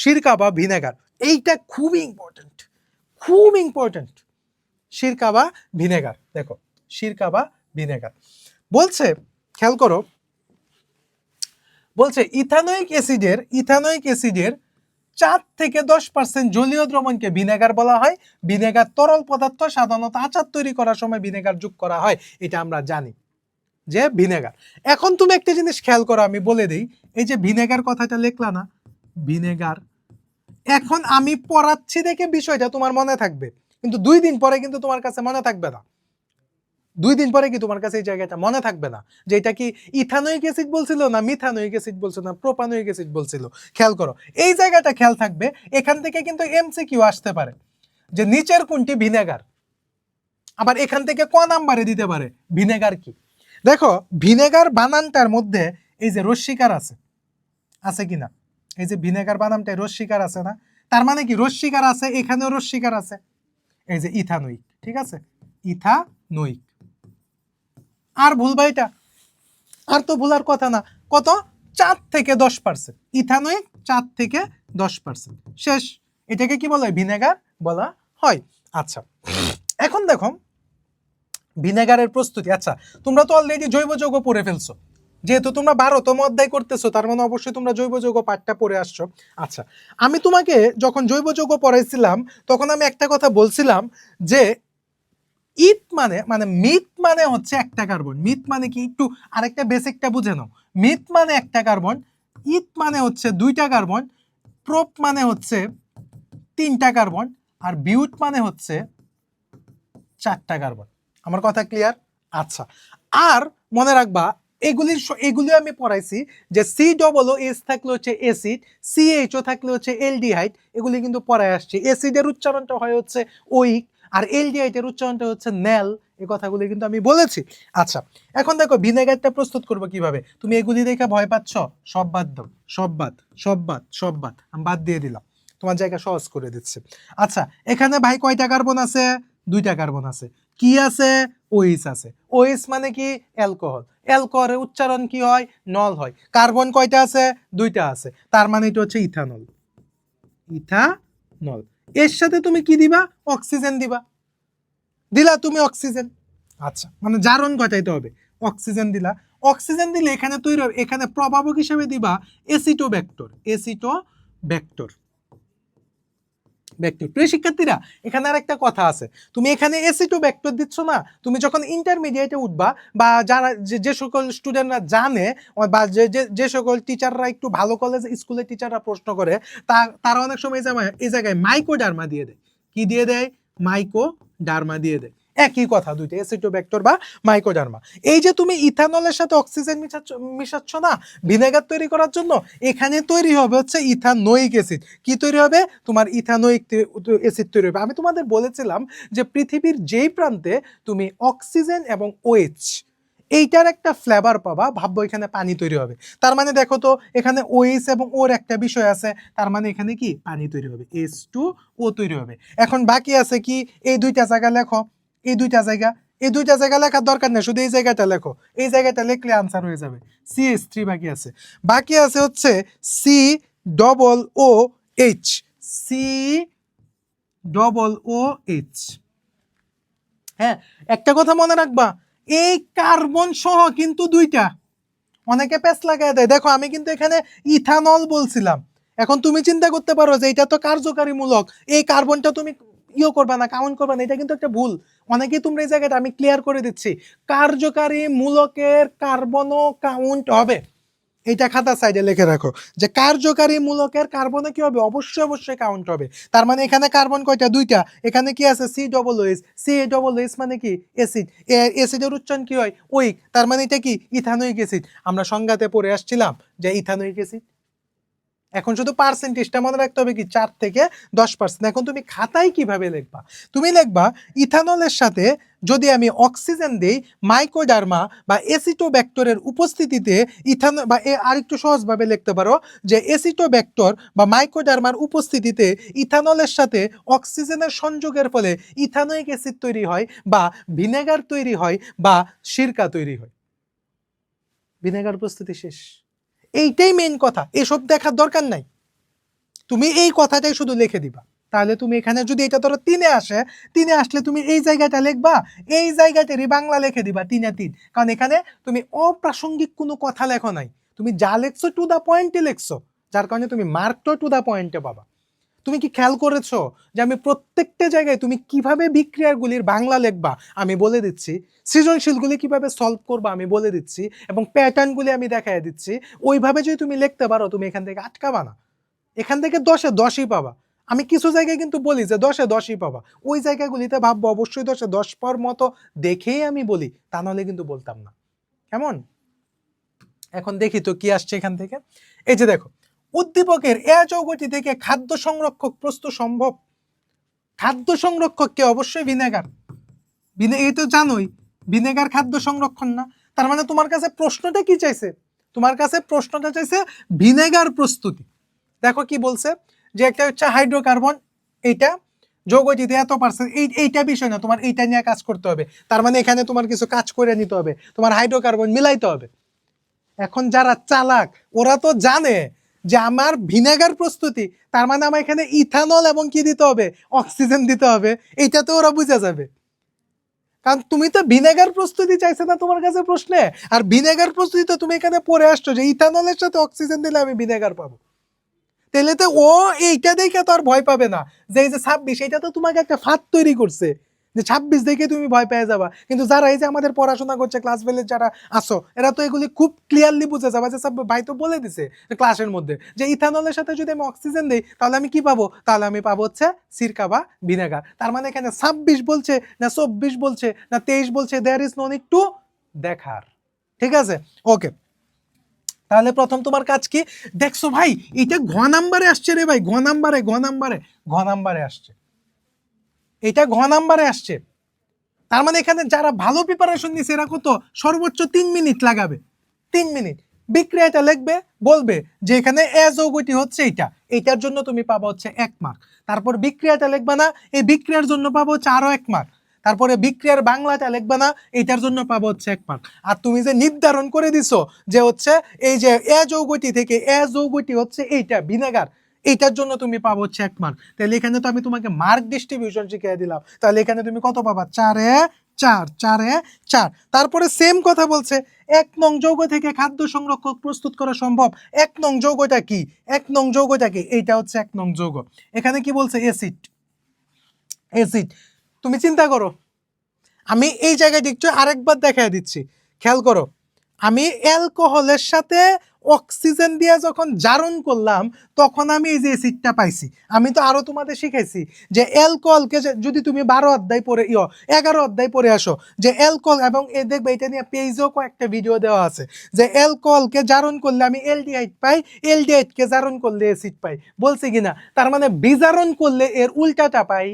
সিরকা বা ভিনেগার। এইটা খুবই ইম্পর্ট্যান্ট খুব ইম্পর্ট্যান্ট সিরকা বা ভিনেগার, দেখো, সিরকা বা ভিনেগার। বলছে, খেয়াল করো, বলছে ইথানোয়িক অ্যাসিডের ইথানোয়িক অ্যাসিডের চার থেকে দশ পার্সেন্ট জলীয় দ্রবণকে ভিনেগার বলা হয়। ভিনেগার তরল পদার্থ সাধারণত আচার তৈরি করার সময় ভিনেগার যোগ করা হয়, এটা আমরা জানি যে ভিনেগার। এখন তুমি একটা জিনিস খেয়াল করো, আমি বলে দিই, এই যে ভিনেগার কথাটা লিখলা না, ভিনেগার এখন আমি পড়াচ্ছি দেখে বিষয়টা তোমার মনে থাকবে। কিন্তু দুই দিন পরে কিন্তু তোমার কাছে মনে থাকবে না। দুই দিন পরে কি তোমার কাছে এই জায়গাটা মনে থাকবে না? যে এটা কি ইথানোয়িক অ্যাসিড বলছিল না মিথানোয়িক অ্যাসিড বলছিল না প্রোপানোয়িক অ্যাসিড বলছিল? খেয়াল করো, এই জায়গাটা খেয়াল থাকবে, এখান থেকে কিন্তু এমসিকিউ আসতে পারে। যে নিচের কোনটি ভিনেগার? আবার এখান থেকে ক নাম্বারে দিতে পারে? ভিনেগার কি? দেখো, ভিনেগার বানানটার মধ্যে এই যে রশ্মিকার আছে আছে কি না এই যে ভিনেগার বানানটায় রস্বীকার আছে না? তার মানে কি? রস্বীকার আছে, এখানেও রস্বীকার আছে। এই যে ইথানোইক ঠিক আছে? ইথানোইক আর ভুলবা এটা? আর তো ভুলার কথা না। কত? চার থেকে দশ পার্সেন্ট। ইথানোইক চার থেকে দশ পার্সেন্ট। শেষ। এটাকে কি বলা? হয় ভিনেগার বলা হয়। আচ্ছা এখন দেখো। ভিনেগারের প্রস্তুতি। আচ্ছা তোমরা তো অলরেডি জৈব যৌগ পড়ে ফেলছো। যেহেতু তোমরা বারোতম অধ্যায় করতেছো, তার মানে অবশ্যই তোমরা জৈব যৌগ পাঠটা পড়ে আসছো। আচ্ছা আমি তোমাকে যখন জৈব যৌগ পড়াইছিলাম, তখন আমি একটা কথা বলছিলাম যে, ইট মানে মানে মিথ মানে হচ্ছে একটা কার্বন। মিথ মানে কি? একটু আরেকটা বেসিকটা বুঝে নাও। মিথ মানে একটা কার্বন, ইট মানে হচ্ছে দুইটা কার্বন, প্রোপ মানে হচ্ছে তিনটা কার্বন, আর বিউট মানে হচ্ছে চারটা কার্বন। আমার কথা ক্লিয়ার আচ্ছা আর মনে রাখবা এগুলি স- এগুলি আমি পড়াইছি যে সি ডবল ও এস থাকলে হচ্ছে এসিড সিএইচও থাকলে হচ্ছে এলডিহাইড এগুলি কিন্তু পড়ায় আসছে। এসিডের উচ্চারণটা হয় হচ্ছে ওইক আর এলডিহাইডের উচ্চারণটা হচ্ছে নেল এই কথাগুলি কিন্তু আমি বলেছি। আচ্ছা এখন দেখো ভিনেগারটা প্রস্তুত করব কীভাবে? তুমি এগুলি দেখে ভয় পাচ্ছ? সব বাদ দাও, সব বাদ সব বাদ সব বাদ, আমি বাদ দিয়ে দিলাম। তোমার জায়গা সহজ করে দিচ্ছে। আচ্ছা এখানে ভাই কয়টা কার্বন আছে? দুইটা কার্বন আছে। কি আছে? ওইস আছে। ওইস মানে কি? অ্যালকোহল অ্যালকোহলের উচ্চারণ কি হয়? নল হয়। কার্বন কয়টা আছে? দুইটা আছে। তার মানে এটা হচ্ছে ইথানল ইথানল এর সাথে তুমি কি দিবা? অক্সিজেন দিবা। দিলা তুমি অক্সিজেন আচ্ছা মানে জারণ ঘটাইতে হবে। অক্সিজেন দিলা। অক্সিজেন দিলে এখানে তৈরি হবে এখানে প্রভাবক হিসেবে দিবা এসিটো ব্যাক্টর এসিটো ব্যাক্টর ব্যাক্টর প্রিয় শিক্ষার্থীরা, এখানে আর একটা কথা আছে। তুমি এখানে এসি টু ভেক্টর দিচ্ছ না, তুমি যখন ইন্টারমিডিয়েটে উঠবা বা যারা যে সকল স্টুডেন্টরা জানে বা যে যে সকল টিচাররা একটু ভালো কলেজ স্কুলের টিচাররা প্রশ্ন করে, তা, তারা অনেক সময় এই জায়গায় মাইকো ডার্মা দিয়ে দেয়। কি দিয়ে দেয়? মাইকো ডার্মা দিয়ে দেয়। একই কথা, দুইটা এসিটোব্যাক্টর বা মাইকোডার্মা। এই যে তুমি ইথানলের সাথে অক্সিজেন মিশাচ্ছ মিশাচ্ছ না, ভিনেগার তৈরি করার জন্য, এখানে তৈরি হবে হচ্ছে ইথানোইক অ্যাসিড। কি তৈরি হবে? তোমার ইথানোইক অ্যাসিড তৈরি হবে। আমি তোমাদের বলেছিলাম যে পৃথিবীর যেই প্রান্তে তুমি অক্সিজেন এবং ওএইচ এইটার একটা ফ্লেভার পাবা, ভাববো এখানে পানি তৈরি হবে। তার মানে দেখো তো, এখানে ওএইচ এবং ওর একটা বিষয় আছে, তার মানে এখানে কি? পানি তৈরি হবে। এস টু ও তৈরি হবে। এখন বাকি আছে কি? এই দুইটা জায়গা লেখো। এই দুইটা জায়গা, এই দুইটা জায়গা লেখার দরকার নেই, শুধু এই জায়গাটা লেখো। এই জায়গাটা লিখলে আনসার হয়ে যাবে। সি এস থ্রি বাকি আছে। বাকি আছে হচ্ছে C double O H C double O H হ্যাঁ একটা কথা মনে রাখবা, এই কার্বন সহ কিন্তু দুইটা। অনেকে প্যাচ লাগাই দেয়। দেখো, আমি কিন্তু এখানে ইথানল বলছিলাম। এখন তুমি চিন্তা করতে পারো যে এটা তো কার্যকারীমূলক। এই কার্বনটা তুমি ইয়ে করবা না, কাউন্ট করবা না, এটা কিন্তু একটা ভুল। অনেকেই তোমরা এই জায়গাটা আমি ক্লিয়ার করে দিচ্ছি। কার্যকারী মূলকের কার্বনও কাউন্ট হবে। এইটা খাতা সাইডে লিখে রাখো। যে কার্যকারী মূলকের কার্বনে কি হবে? অবশ্যই অবশ্যই কাউন্ট হবে। তার মানে এখানে কার্বন কয়টা? দুইটা। এখানে কি আছে? C double OS C A double OS মানে কি? অ্যাসিড অ্যাসিডের উচ্চারণ কি হয়? উইক তার মানে এটা কি? ইথানোইক অ্যাসিড আমরা সংজ্ঞাতে পড়ে আসছিলাম যে ইথানোইক অ্যাসিড এখন শুধু পার্সেন্টেজটা মনে রাখতে হবে কি, চার থেকে দশ পার্সেন্ট এখন তুমি খাতায় কীভাবে লিখবা? তুমি লিখবা, ইথানলের সাথে যদি আমি অক্সিজেন দেই মাইকোডার্মা বা এসিটোব্যাক্টরের উপস্থিতিতে ইথান বা এ আরেকটু সহজভাবে লিখতে পারো যে এসিটোব্যাক্টর বা মাইকোডার্মার উপস্থিতিতে ইথানলের সাথে অক্সিজেনের সংযোগের ফলে ইথানোইক অ্যাসিড তৈরি হয় বা ভিনেগার তৈরি হয় বা সিরকা তৈরি হয়। ভিনেগার উপস্থিতি শেষ। এইটাই মেন কথা। এসব দেখার দরকার নাই। তুমি এই কথাটাই শুধু লিখে দিবা। তাহলে তুমি এখানে যদি এটা ধরো তিনে আসে, তিনে আসলে তুমি এই জায়গাটা লিখবা, এই জায়গাটারই বাংলা লিখে দিবা তিনে তিন। কারণ এখানে তুমি অপ্রাসঙ্গিক কোনো কথা লেখো নাই। তুমি যা লেখছো টু দ্য পয়েন্টে লেখছো। যার কারণে তুমি মার্কটাও টু দ্য পয়েন্টে পাবা। তুমি কি খেয়াল করেছ যে আমি প্রত্যেকটা জায়গায় তুমি কীভাবে বিক্রিয়াগুলির বাংলা লেখবা? আমি বলে দিচ্ছি, সৃজনশীলগুলি কীভাবে সলভ করবা আমি বলে দিচ্ছি, এবং প্যাটার্নগুলি আমি দেখাই দিচ্ছি, ওইভাবে যদি তুমি লিখতে পারো, তুমি এখান থেকে আটকাবা না। এখান থেকে দশে দশই পাবা। আমি কিছু জায়গায় কিন্তু বলি যে দশে দশই পাবা। ওই জায়গাগুলিতে ভাববো, অবশ্যই দশে দশ পাওয়ার মতো দেখেই আমি বলি, তা নাহলে কিন্তু বলতাম না। কেমন? এখন দেখি তো কি আসছে এখান থেকে। এই যে দেখো উদ্দীপকের এ যৌগটি থেকে খাদ্য সংরক্ষক প্রস্তুত সম্ভব। খাদ্য সংরক্ষককে অবশ্যই ভিনেগার। ভিনে, এই তো জানোই, ভিনেগার খাদ্য সংরক্ষণ না। তার মানে তোমার কাছে প্রশ্নটা কি চাইছে? তোমার কাছে প্রশ্নটা চাইছে ভিনেগার প্রস্তুতি। দেখো কি বলছে, যে একটা হচ্ছে হাইড্রোকার্বন, এইটা যৌগটিতে এত পার্সেন্ট এই, এইটা বিষয় না, তোমার এইটা নিয়ে কাজ করতে হবে। তার মানে এখানে তোমার কিছু কাজ করে নিতে হবে, তোমার হাইড্রোকার্বন মিলাইতে হবে। এখন যারা চালাক, ওরা তো জানে যে আমার ভিনেগার প্রস্তুতি, তার মানে আমার এখানে ইথানল এবং কি দিতে হবে? অক্সিজেন দিতে হবে। এটা তো ওরা বুঝে যাবে। কারণ তুমি তো ভিনেগার প্রস্তুতি চাইছে না তোমার কাছে প্রশ্নে। আর ভিনেগার প্রস্তুতি তো তুমি এখানে পড়ে আসছো যে ইথানলের সাথে অক্সিজেন দিলে আমি ভিনেগার পাবো। তাহলে তো ও এইটা দেখে তো আর ভয় পাবে না। যে এই যে ছাব্বিশ এটা তো তোমাকে একটা ফাঁদ তৈরি করছে। যে ছাব্বিশ দেখে তুমি ভয় পেয়ে যাবা। কিন্তু যারা এই যে আমাদের পড়াশোনা করছে ক্লাস ফেলের যারা আসো, এরা তো এগুলি খুব ক্লিয়ারলি বুঝে যাবা যে সব ভাই তো বলে দিছে ক্লাসের মধ্যে যে ইথানলের সাথে যদি আমি অক্সিজেন দিই, তাহলে আমি কি পাবো? তাহলে আমি পাবো হচ্ছে সিরকা বা ভিনেগার। তার মানে এখানে ছাব্বিশ বলছে না চব্বিশ বলছে না তেইশ বলছে there is no need to দেখার। ঠিক আছে? ওকে তাহলে প্রথম তোমার কাজ কি? দেখছ ভাই এটা ঘ নাম্বারে আসছে রে ভাই, ঘ নাম্বারে ঘ নাম্বারে ঘ নাম্বারে আসছে। এটা ঘ নাম্বারে আসছে। তার মানে এখানে যারা ভালো প্রিপারেশন নিছে, এরা কত? সর্বোচ্চ তিন মিনিট লাগাবে। তিন মিনিট। বিক্রিয়াটা লিখবে, বলবে যে এখানে এ যৌগটি হচ্ছে এইটা। এইটার জন্য তুমি পাবো হচ্ছে এক মার্ক তারপর বিক্রিয়াটা লিখবে না, এই বিক্রিয়ার জন্য পাবো হচ্ছে আরও এক মার্ক তারপরে বিক্রিয়ার বাংলাটা লিখবে না, এইটার জন্য পাবো হচ্ছে এক মার্ক আর তুমি যে নির্ধারণ করে দিছো যে হচ্ছে এই যে এ যৌগটি থেকে এ যৌগটি হচ্ছে এইটা, ভিনেগার। এইটার জন্য তুমি পাবো হচ্ছে এক মার্ক তাহলে এখানে তো আমি তোমাকে মার্ক ডিস্ট্রিবিউশন শিখিয়ে দিলাম। তাহলে এখানে তুমি কত পাবা? চারে চার চারে চার। তারপরে সেম কথা বলছে, এক নং যৌগ থেকে খাদ্য সংরক্ষক প্রস্তুত করা সম্ভব। এক নং যৌগটা কি? এক নং যৌগটা কি? এইটা হচ্ছে এক নং যৌগ। এখানে কি বলছে? এসিড এসিড তুমি চিন্তা করো, আমি এই জায়গাটি একটু আরেকবার দেখাই দিচ্ছি। খেয়াল করো, আমি অ্যালকোহলের সাথে অক্সিজেন দিয়ে যখন জারণ করলাম, তখন আমি এই যে অ্যাসিডটা পাইছি। আমি তো আরও তোমাদের শিখাইছি যে অ্যালকোহলকে যদি তুমি বারো অধ্যায় পড়ে ইয়, এগারো অধ্যায় পড়ে আসো, যে অ্যালকোহল এবং এ দেখবে এটা নিয়ে পেজেও কয়েকটা ভিডিও দেওয়া আছে, যে অ্যালকোহলকে জারণ করলে আমি এলডিহাইড পাই এলডিহাইডকে জারণ করলে অ্যাসিড পাই। বলছি কিনা তার মানে বিজারণ করলে এর উল্টাটা পাই।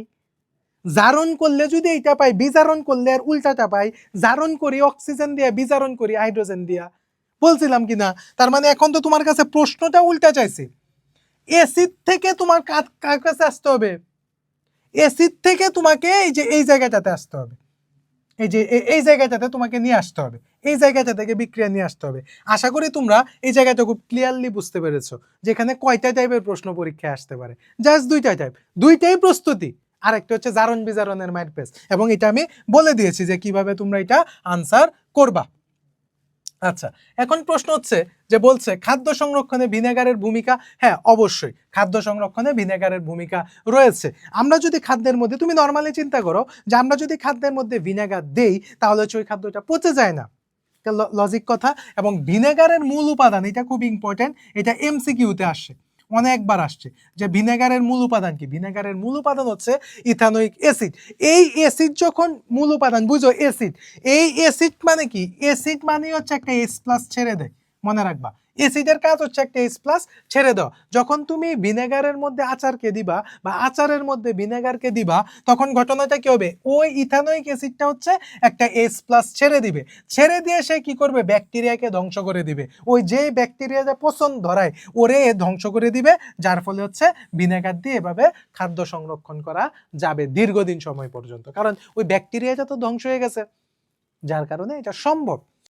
জারণ করলে যদি এইটা পাই, বিজারণ করলে এর উল্টাটা পাই। জারণ করি অক্সিজেন দিয়ে, বিজারণ করি হাইড্রোজেন দিয়া। বলছিলাম কি না, তার মানে এখন তো তোমার কাছে প্রশ্নটা উল্টা চাইছে। এসিড থেকে তোমার কার কাছে আসতে হবে? এসিড থেকে তোমাকে এই যে, এই জায়গাটাতে আসতে হবে। এই যে এই জায়গাটাতে তোমাকে নিয়ে আসতে হবে। এই জায়গাটা থেকে বিক্রিয়া নিয়ে আসতে হবে। আশা করি তোমরা এই জায়গাটা খুব ক্লিয়ারলি বুঝতে পেরেছ, যেখানে কয়টা টাইপের প্রশ্ন পরীক্ষায় আসতে পারে। জাস্ট দুইটা টাইপ দুইটাই প্রস্তুতি, আরেকটা হচ্ছে জারণ বিজারণের মাইট পেস এবং এটা আমি বলে দিয়েছি যে কীভাবে তোমরা এটা আনসার করবা। আচ্ছা এখন প্রশ্ন হচ্ছে যে বলছে খাদ্য সংরক্ষণে ভিনেগারের ভূমিকা? হ্যাঁ অবশ্যই খাদ্য সংরক্ষণে ভিনেগারের ভূমিকা রয়েছে। আমরা যদি খাদ্যের মধ্যে, তুমি নর্মালি চিন্তা করো যে আমরা যদি খাদ্যের মধ্যে ভিনেগার দেই, তাহলে হচ্ছে ওই খাদ্যটা পচে যায় না। লজিক কথা এবং ভিনেগারের মূল উপাদান, এটা খুব ইম্পর্টেন্ট এটা এমসিকিউতে আসে। অনেকবার আসছে যে ভিনেগারের মূল উপাদান কি? ভিনেগারের মূল উপাদান হচ্ছে ইথানোইক অ্যাসিড। এই অ্যাসিড যখন মূল উপাদান, বুঝো, অ্যাসিড। এই অ্যাসিড মানে কি? অ্যাসিড মানে হচ্ছে একটা এস প্লাস ছেড়ে দেয়। মনে রাখবা। অ্যাসিডের কাজ হচ্ছে একটা এস প্লাস ছেড়ে দাও। যখন তুমি ভিনেগারের মধ্যে আচারকে দিবা বা আচারের মধ্যে ভিনেগারকে দিবা, তখন ঘটনাটা কি হবে? ওই ইথানোইক অ্যাসিডটা হচ্ছে একটা এস প্লাস ছেড়ে দিবে। ছেড়ে দিয়ে সে কি করবে? ব্যাকটেরিয়াকে ধ্বংস করে দিবে। ওই যে ব্যাকটেরিয়াটা পছন্দ ধরায়, ওরে ধ্বংস করে দিবে, যার ফলে হচ্ছে ভিনেগার দিয়ে এভাবে খাদ্য সংরক্ষণ করা যাবে দীর্ঘদিন সময় পর্যন্ত। কারণ ওই ব্যাকটেরিয়াটা তো ধ্বংস হয়ে গেছে। যার কারণে এটা সম্ভব।